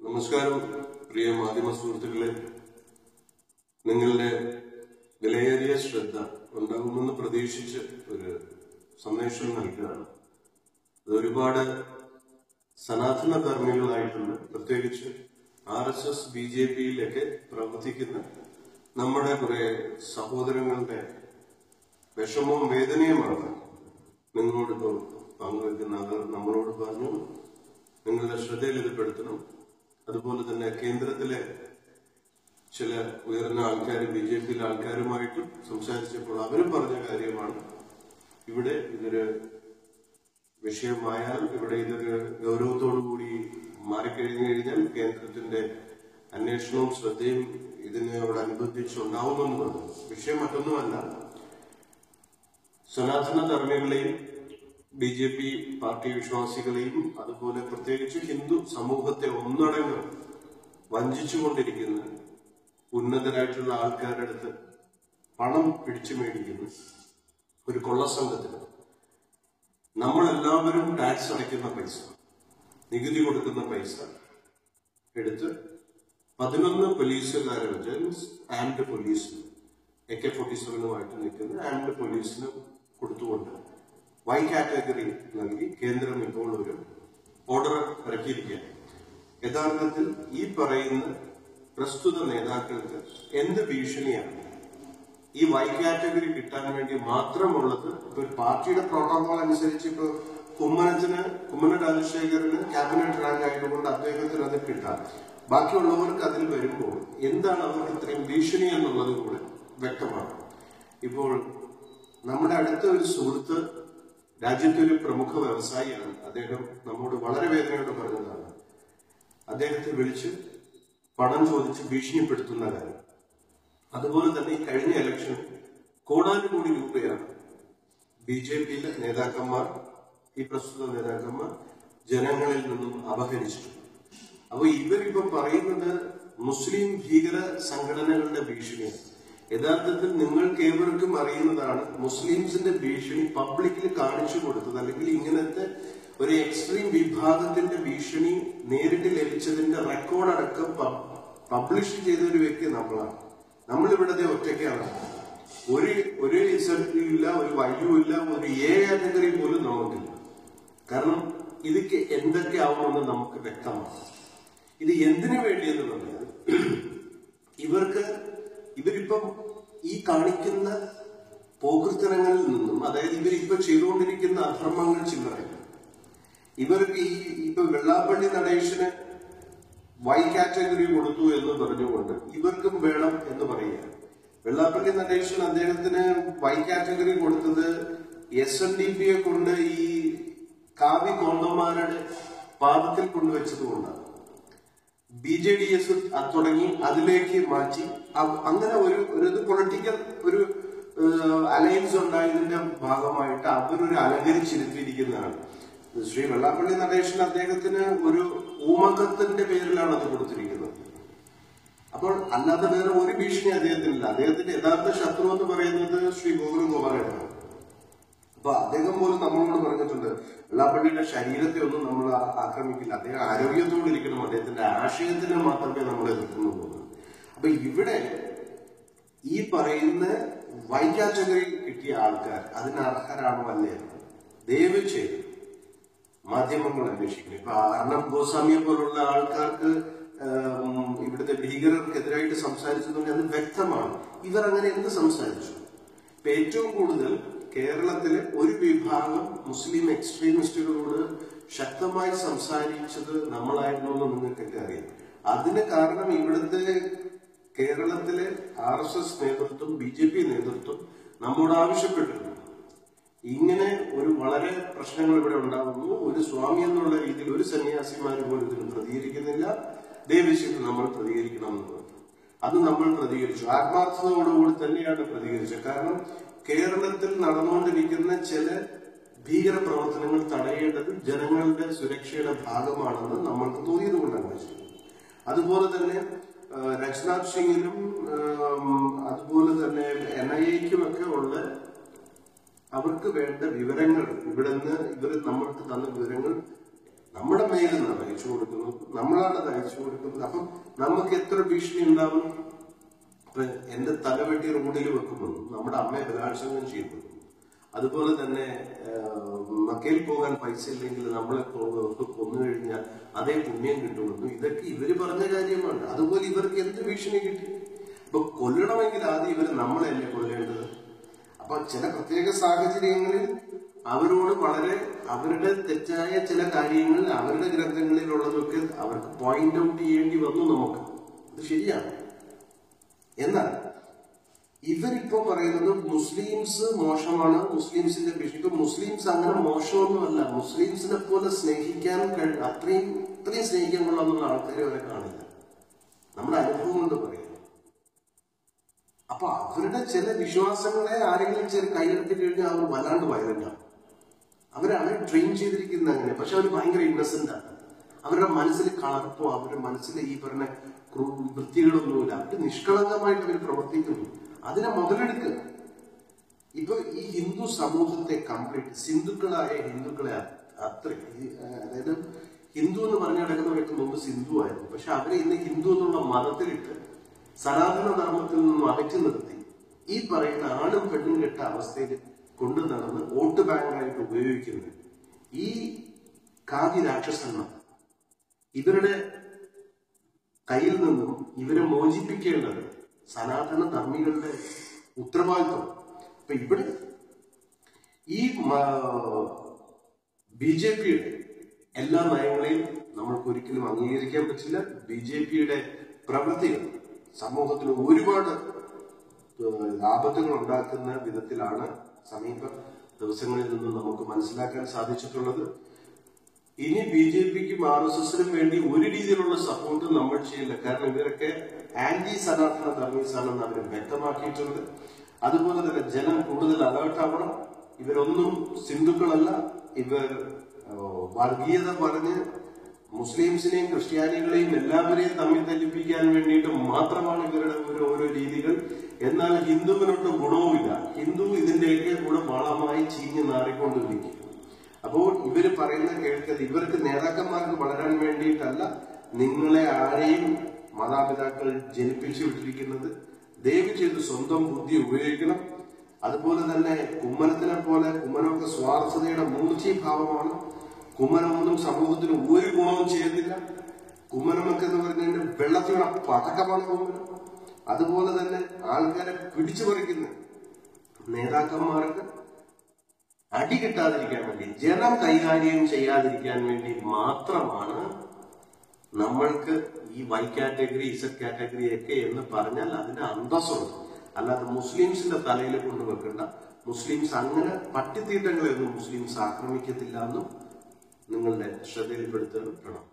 നമസ്കാരം പ്രിയ മാധ്യമ സുഹൃത്തുക്കളെ. നിങ്ങളുടെ വിലയേറിയ ശ്രദ്ധ ഉണ്ടാകുമെന്ന് പ്രതീക്ഷിച്ച് ഒരു സന്ദേശം നൽകുകയാണ്. ഒരുപാട് സനാതന കർമ്മികളായിട്ടുണ്ട്. പ്രത്യേകിച്ച് R S S B J പിയിലൊക്കെ പ്രവർത്തിക്കുന്ന നമ്മുടെ കുറെ സഹോദരങ്ങളുടെ വിഷമവും വേദനയുമാണ് നിങ്ങളോട് ഇപ്പോൾ പങ്കുവെക്കുന്ന നമ്മളോട് പറഞ്ഞു നിങ്ങളുടെ ശ്രദ്ധയിൽ ഇത് പെടുത്തണം. അതുപോലെ തന്നെ കേന്ദ്രത്തിലെ ചില ഉയർന്ന ആൾക്കാർ ബി ജെ പിയിലെ ആൾക്കാരുമായിട്ടും സംസാരിച്ചപ്പോൾ അവരും പറഞ്ഞ കാര്യമാണ്. ഇവിടെ ഇതൊരു വിഷയമായാൽ ഇവിടെ ഇതൊരു ഗൗരവത്തോടു കൂടി മാറിക്കഴിഞ്ഞു കഴിഞ്ഞാൽ കേന്ദ്രത്തിന്റെ അന്വേഷണവും ശ്രദ്ധയും ഇതിനോടനുബന്ധിച്ചുണ്ടാവുമെന്നുള്ളത് വിഷയം മറ്റൊന്നുമല്ല. സനാതന ധർമ്മികളെയും ബി ജെ പി പാർട്ടി വിശ്വാസികളെയും അതുപോലെ പ്രത്യേകിച്ച് ഹിന്ദു സമൂഹത്തെ ഒന്നടങ്കം വഞ്ചിച്ചുകൊണ്ടിരിക്കുന്ന ഉന്നതരായിട്ടുള്ള ആൾക്കാരുടെ അടുത്ത് പണം പിടിച്ചു മേടിക്കുന്ന ഒരു കൊള്ളസംഘത്തിന് നമ്മളെല്ലാവരും ടാക്സ് അടയ്ക്കുന്ന പൈസ നികുതി കൊടുക്കുന്ന പൈസ എടുത്ത് പതിനൊന്ന് പോലീസുകാരെ വെച്ച് ആംഡ് പോലീസിന് എ കെ ഫോർട്ടി സെവനുമായിട്ട് നിൽക്കുന്ന ആംഡ് പോലീസിന് കൊടുത്തുകൊണ്ട് വൈ കാറ്റഗറി നൽകി കേന്ദ്രം ഇപ്പോൾ ഒരു ഓർഡർ ഇറക്കിയിരിക്കുകയാണ്. യഥാർത്ഥത്തിൽ ഈ പറയുന്ന പ്രസ്തുത നേതാക്കൾക്ക് എന്ത് ഭീഷണിയാണ്? ഈ വൈ കാറ്റഗറി കിട്ടാൻ വേണ്ടി മാത്രമുള്ളത് ഇപ്പൊ പാർട്ടിയുടെ പ്രോട്ടോകോൾ അനുസരിച്ച് ഇപ്പൊ കുമ്മനത്തിന് കുമ്മന രാജശേഖരന് ക്യാബിനറ്റ് റാങ്ക് ആയതുകൊണ്ട് അദ്ദേഹത്തിന് അത് കിട്ടാം. ബാക്കിയുള്ളവർക്ക് അതിൽ വരുമ്പോൾ എന്താണ് അവർക്ക് ഇത്രയും ഭീഷണി എന്നുള്ളത് കൂടെ വ്യക്തമാണ്. ഇപ്പോൾ നമ്മുടെ അടുത്ത ഒരു സുഹൃത്ത് രാജ്യത്തെ ഒരു പ്രമുഖ വ്യവസായിയാണ്. അദ്ദേഹം നമ്മോട് വളരെ വേദനയോടെ പറഞ്ഞതാണ്. അദ്ദേഹത്തെ വിളിച്ച് പണം ചോദിച്ച് ഭീഷണിപ്പെടുത്തുന്ന കാര്യം. അതുപോലെ തന്നെ കഴിഞ്ഞ ഇലക്ഷൻ കോടാനുകൂടി രൂപയാണ് ബി ജെ പിയിലെ നേതാക്കന്മാർ ഈ പ്രസ്തുത നേതാക്കന്മാർ ജനങ്ങളിൽ നിന്നും അപഹരിച്ചിട്ടുണ്ട് അപ്പൊ ഇവരിപ്പം പറയുന്നത് മുസ്ലിം ഭീകര സംഘടനകളുടെ ഭീഷണിയാണ്. യഥാർത്ഥത്തിൽ നിങ്ങൾക്ക് ഏവർക്കും അറിയുന്നതാണ് മുസ്ലിംസിന്റെ ഭീഷണി പബ്ലിക്കിൽ കാണിച്ചു കൊടുത്തത്. അല്ലെങ്കിൽ ഇങ്ങനത്തെ ഒരു എക്സ്ട്രീം വിഭാഗത്തിന്റെ ഭീഷണി നേരിട്ട് ലഭിച്ചതിന്റെ റെക്കോർഡ് അടക്കം പബ്ലിഷ് ചെയ്ത ഒരു വ്യക്തി നമ്മളാണ്. നമ്മൾ ഇവിടത്തെ ഒറ്റയ്ക്കാണ്. ഒരു ഒരു റിസൾട്ടും ഇല്ല ഒരു വയ്യും ഇല്ല ഒരു എ കാറ്റഗറി പോലും നമുക്കില്ല. കാരണം ഇതൊക്കെ എന്തൊക്കെ ആവുമെന്ന് നമുക്ക് വ്യക്തമാണ്. ഇത് എന്തിനു വേണ്ടിയെന്ന് പറഞ്ഞാൽ ഇവർക്ക് ഇവരിപ്പം ഈ കാണിക്കുന്ന പോകൃത്തനങ്ങളിൽ നിന്നും അതായത് ഇവരിപ്പൊ ചെയ്തുകൊണ്ടിരിക്കുന്ന അധർമ്മങ്ങൾ ചില്ലറയില്ല ഇവർക്ക് ഈ ഇപ്പൊ വെള്ളാപ്പള്ളി നടേശന് വൈ കാറ്റഗറി കൊടുത്തു എന്ന് പറഞ്ഞുകൊണ്ട് ഇവർക്കും വേണം എന്ന് പറയുക. വെള്ളാപ്പള്ളി നടേശൻ അദ്ദേഹത്തിന് വൈ കാറ്റഗറി കൊടുത്തത് എസ് എൻ ഡി പിയെ കൊണ്ട് ഈ കാവി കോന്തമാരുടെ പാദത്തിൽ കൊണ്ടുവച്ചത് കൊണ്ടാണ് ബി ജെ ഡി എസ് തുടങ്ങി അതിലേക്ക് മാറ്റി. അങ്ങനെ ഒരു ഒരു പൊളിറ്റിക്കൽ ഒരു അലയൻസ് ഉണ്ടായതിന്റെ ഭാഗമായിട്ട് അവരൊരു അലങ്കരിച്ചിരുത്തിയിരിക്കുന്നതാണ്. ശ്രീ വെള്ളാപ്പള്ളി നടേശൻ അദ്ദേഹത്തിന് ഒരു ഊമകത്തിന്റെ പേരിലാണ് അത് കൊടുത്തിരിക്കുന്നത്. അപ്പോൾ അല്ലാതെ വേറെ ഒരു ഭീഷണി അദ്ദേഹത്തിനില്ല. അദ്ദേഹത്തിന്റെ യഥാർത്ഥ ശത്രു എന്ന് പറയുന്നത് അപ്പൊ അദ്ദേഹം പോലും നമ്മളോട് പറഞ്ഞിട്ടുണ്ട് വെള്ളാപ്പള്ളിയുടെ ശരീരത്തെ ഒന്നും നമ്മൾ ആക്രമിക്കില്ല. അദ്ദേഹം ആരോഗ്യത്തോടെ ഇരിക്കണം. അദ്ദേഹത്തിന്റെ ആശയത്തിനെ മാത്രമേ നമ്മൾ എതിർക്കുന്നുള്ളൂ അപ്പൊ ഇവിടെ ഈ പറയുന്ന വൈ കിട്ടിയ ആൾക്കാർ അതിന് അർഹരാണോ അല്ലേ ദയവ് ചെയ്ത് മാധ്യമങ്ങൾ അന്വേഷിക്കണം. ഇപ്പൊ അർണബ് ഗോസ്വാമിയെ പോലുള്ള ആൾക്കാർക്ക് ഇവിടുത്തെ ഭീകരർക്കെതിരായിട്ട് സംസാരിച്ചതുകൊണ്ട് അത് വ്യക്തമാണ്. ഇവർ അങ്ങനെ എന്ത് സംസാരിച്ചു? ഇപ്പൊ ഏറ്റവും കൂടുതൽ കേരളത്തിലെ ഒരു വിഭാഗം മുസ്ലിം എക്സ്ട്രീമിസ്റ്റുകളോട് ശക്തമായി സംസാരിച്ചത് നമ്മളായിരുന്നു എന്ന് നിങ്ങൾക്കൊക്കെ അറിയാം. അതിന് കാരണം ഇവിടുത്തെ കേരളത്തിലെ ആർ എസ് എസ് നേതൃത്വം ബി ജെ പി നേതൃത്വം നമ്മോട് ആവശ്യപ്പെട്ടിരുന്നു. ഇങ്ങനെ ഒരു വളരെ പ്രശ്നങ്ങൾ ഇവിടെ ഉണ്ടാകുന്നു ഒരു സ്വാമി എന്നുള്ള രീതിയിൽ ഒരു സന്യാസിമാർ പോലും ഇതിന് പ്രതികരിക്കുന്നില്ല. ദയവശത്ത് നമ്മൾ പ്രതികരിക്കണം എന്ന് അത് നമ്മൾ പ്രതികരിച്ചു. ആത്മാർത്ഥതയോടുകൂടി തന്നെയാണ് പ്രതികരിച്ചത്. കാരണം കേരളത്തിൽ നടന്നുകൊണ്ടിരിക്കുന്ന ചില ഭീകര പ്രവർത്തനങ്ങൾ തടയേണ്ടത് ജനങ്ങളുടെ സുരക്ഷയുടെ ഭാഗമാണെന്ന് നമ്മൾക്ക് തോന്നിയത് കൊണ്ടാണ് ചെയ്തത് അതുപോലെ തന്നെ രാജ്നാഥ് സിംഗിനും അതുപോലെ തന്നെ എൻ ഐ എക്കും ഒക്കെ ഉള്ള അവർക്ക് വേണ്ട വിവരങ്ങൾ ഇവിടെ നിന്ന് ഇവർ നമ്മൾക്ക് തന്ന വിവരങ്ങൾ നമ്മുടെ മേലിൽ നിന്നാണ് അയച്ചു കൊടുക്കുന്നത് നമ്മളാണ് അത് അയച്ചു കൊടുക്കുന്നത്. അപ്പം നമുക്ക് എത്ര ഭീഷണി ഉണ്ടാവും? ഇപ്പൊ തല വെട്ടി റോഡിൽ വെക്കുമ്പോൾ നമ്മുടെ അമ്മയെ ബലാത്സംഗം ചെയ്യുമെന്നും അതുപോലെ തന്നെ മക്കയിൽ പോകാൻ പൈസ ഇല്ലെങ്കിൽ നമ്മളെ കൊന്നു കഴിഞ്ഞാൽ അതേ പുണ്യം കിട്ടുമെന്നും. ഇതൊക്കെ ഇവർ പറഞ്ഞ കാര്യമാണ്. അതുപോലെ ഇവർക്ക് എന്ത് ഭീഷണി കിട്ടി? ഇപ്പൊ കൊല്ലണമെങ്കിൽ ആദ്യം ഇവർ നമ്മളല്ലേ കൊല്ലേണ്ടത്? അപ്പൊ ചില പ്രത്യേക സാഹചര്യങ്ങളിൽ അവരോട് വളരെ അവരുടെ തെറ്റായ ചില കാര്യങ്ങൾ അവരുടെ ഗ്രന്ഥങ്ങളിലുള്ളതൊക്കെ അവർക്ക് പോയിന്റ് ഔട്ട് ചെയ്യേണ്ടി വന്നു നമുക്ക്. അത് ശരിയാണ്. എന്നാൽ ഇവരിപ്പോ പറയുന്നത് മുസ്ലിംസ് മോശമാണ്. മുസ്ലിംസിന്റെ ഇപ്പൊ മുസ്ലിംസ് അങ്ങനെ മോശമൊന്നുമല്ല. മുസ്ലിംസിനെ പോലെ സ്നേഹിക്കാൻ അത്രയും ഇത്രയും സ്നേഹിക്കാൻ കൊള്ളാമെന്നുള്ള ആൾക്കാരെ അവരെ കാണില്ല. നമ്മുടെ അനുഭവം കൊണ്ട് പറയുന്നു. അപ്പൊ അവരുടെ ചില വിശ്വാസങ്ങളെ ആരെങ്കിലും ചില കൈയെടുത്തി കഴിഞ്ഞാൽ അവർ വല്ലാണ്ട് വയലന്റ് ആവും അവരാണ് ട്രെയിൻ ചെയ്തിരിക്കുന്നത് അങ്ങനെ. പക്ഷെ അവർ ഭയങ്കര ഇന്നസെന്റ് ആണ്. അവരുടെ മനസ്സിൽ കളർപ്പോ അവരുടെ മനസ്സിൽ ഈ പറഞ്ഞ വൃത്തികളൊന്നുമില്ല അവർ നിഷ്കളങ്കമായിട്ട് അവർ പ്രവർത്തിക്കുന്നു. അതിനെ മുതലെടുക്കുക ഇപ്പൊ ഈ ഹിന്ദു സമൂഹത്തെ കംപ്ലീറ്റ് സിന്ധുക്കളായ ഹിന്ദുക്കളെ അത്ര അതായത് ഹിന്ദു എന്ന് പറഞ്ഞു നടക്കുന്നവരൊക്കെ മുമ്പ് സിന്ധു ആയിരുന്നു. പക്ഷെ അവരെ ഇന്ന് ഹിന്ദു എന്നുള്ള മതത്തിലിട്ട് സനാതന ധർമ്മത്തിൽ നിന്നും അകറ്റി നിർത്തി. ഈ പറയുന്ന ആണും പെണ്ണും കെട്ട അവസ്ഥയിൽ കൊണ്ടു നടന്ന് വോട്ട് ബാങ്കായിട്ട് ഉപയോഗിക്കുന്നത് ഈ കാവ്യ രാക്ഷസന്മാർ ഇവരുടെ കയ്യിൽ നിന്നും ഇവരെ മോചിപ്പിക്കേണ്ടത് സനാതന ധർമ്മികളുടെ ഉത്തരവാദിത്വം. അപ്പൊ ഇവിടെ ഈ ബി ജെ പിയുടെ എല്ലാ നയങ്ങളെയും നമ്മൾക്ക് ഒരിക്കലും അംഗീകരിക്കാൻ പറ്റില്ല. ബി ജെ പിയുടെ പ്രവൃത്തികൾ സമൂഹത്തിന് ഒരുപാട് ആപത്തുകൾ ഉണ്ടാക്കുന്ന വിധത്തിലാണ് സമീപ ദിവസങ്ങളിൽ നിന്നും നമുക്ക് മനസ്സിലാക്കാൻ സാധിച്ചിട്ടുള്ളത്. ഇനി ബി ജെ പിക്കും ആർ എസ് എസിനും വേണ്ടി ഒരു രീതിയിലുള്ള സപ്പോർട്ട് നമ്മൾ ചെയ്യില്ല. കാരണം ഇവരൊക്കെ ആന്റി സനാതന ധർമ്മീസാണെന്ന് അവർ വ്യക്തമാക്കിയിട്ടുണ്ട്. അതുപോലെ തന്നെ ജനം കൂടുതൽ അലേർട്ട് ആവണം. ഇവരൊന്നും സിന്ധുക്കളല്ല. ഇവർ വർഗീയത പറഞ്ഞ് മുസ്ലിംസിനെയും ക്രിസ്ത്യാനികളെയും എല്ലാവരെയും തമ്മിൽ തല്ലിപ്പിക്കാൻ വേണ്ടിയിട്ട് മാത്രമാണ് ഇവരുടെ ഓരോ രീതികൾ. എന്നാൽ ഹിന്ദുവിനൊട്ടും ഗുണവുമില്ല. ഹിന്ദു ഇതിന്റെയൊക്കെ കൂടെ വളമായി ചീഞ്ഞ് നാറിക്കൊണ്ടിരിക്കും അപ്പോൾ ഇവർ പറയുന്ന കേൾക്കത് ഇവർക്ക് നേതാക്കന്മാർക്ക് വളരാൻ വേണ്ടിയിട്ടല്ല നിങ്ങളെ ആരെയും മാതാപിതാക്കൾ ജനിപ്പിച്ചു വിട്ടിരിക്കുന്നത്. ദയവ് ചെയ്ത് സ്വന്തം ബുദ്ധി ഉപയോഗിക്കണം. അതുപോലെ തന്നെ കുമ്മനത്തിനെ പോലെ കുമ്മനമൊക്കെ സ്വാർത്ഥതയുടെ മൂർച്ചീഭാവമാണ് കുമ്മനമൊന്നും സമൂഹത്തിന് ഒരു ഗുണവും ചെയ്യുന്നില്ല. കുമ്മനമൊക്കെ എന്ന് പറഞ്ഞാൽ വെള്ളത്തിലുള്ള പതക്കമാണ് കുമ്മനം. അതുപോലെ തന്നെ ആൾക്കാരെ പിടിച്ചു പറിക്കുന്ന നേതാക്കന്മാർക്ക് അടി കിട്ടാതിരിക്കാൻ വേണ്ടി ജനം കൈകാര്യം ചെയ്യാതിരിക്കാൻ വേണ്ടി മാത്രമാണ് നമ്മൾക്ക് ഈ വൈ കാറ്റഗറി ഇസഡ് കാറ്റഗറി ഒക്കെ എന്ന് പറഞ്ഞാൽ അതിന്റെ അന്തസ്സുണ്ട്. അല്ലാതെ മുസ്ലിംസിന്റെ തലയിൽ കൊണ്ടുവെക്കേണ്ട മുസ്ലിംസ് അങ്ങനെ പട്ടിത്തീട്ടങ്ങളെയൊന്നും മുസ്ലിംസ് ആക്രമിക്കത്തില്ല എന്നും നിങ്ങളുടെ ശ്രദ്ധയിൽപ്പെടുത്തണം.